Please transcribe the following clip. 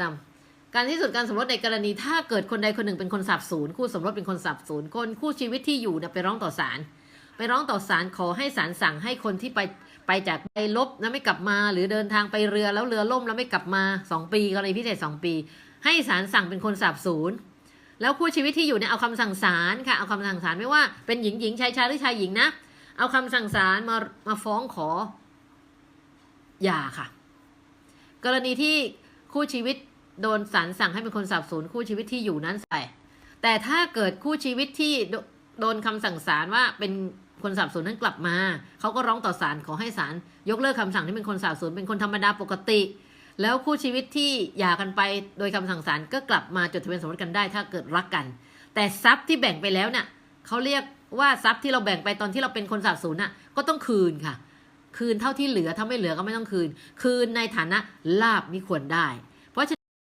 ตาการที่สุดการสมรสในกรณีถ้าเกิดคนใดคนหนึ่งเป็นคนสับสูญคู่สมรสเป็นคนสับสูญคนคู่ชีวิตที่อยู่เนี่ยไปร้องต่อศาลไปร้องต่อศาลขอให้ศาลสั่งให้คนที่ไปไปจากไปลบแล้วไม่กลับมา หรือเดินทางไปเรือแล้วเรือล่มแล้วไม่กลับมาสองปีกรณีพิเศษสองปี ให้ศาลสั่งเป็นคนสับสูญแล้วคู่ชีวิตที่อยู่เนี่ยเอาคำสั่งศาลค่ะเอาคำสั่งศาลไม่ว่าเป็นหญิงหญิงชายชายหรือชายหญิงนะเอาคำสั่งศาลมามาฟ้องขอหย่าค่ะ กรณีที่ คู่ชีวิตโดนศาลสั่งให้เป็นคนสับสนคู่ชีวิตที่อยู่นั้นใส่แต่ถ้าเกิดคู่ชีวิตที่โดโดนคำสั่งศาลว่าเป็นคนสับสนนั้นกลับมาเขาก็ร้องต่อศาลขอให้ศาลยกเลิกคำสั่งที่เป็นคนสับสนเป็นคนธรรมดาปกติ แล้วคู่ชีวิตที่หย่ากันไปโดยคำสั่งศาลก็กลับมาจดทะเบียนสมรสกันได้ ถ้าเกิดรักกัน แต่ทรัพย์ที่แบ่งไปแล้วเนี่ยเขาเรียกว่าทรัพย์ที่เราแบ่งไปตอนที่เราเป็นคนสับสนน่ะก็ต้องคืนค่ะ คืนเท่าที่เหลือถ้าไม่เหลือก็ไม่ต้องคืน คืนในฐานะลาบมิควรได้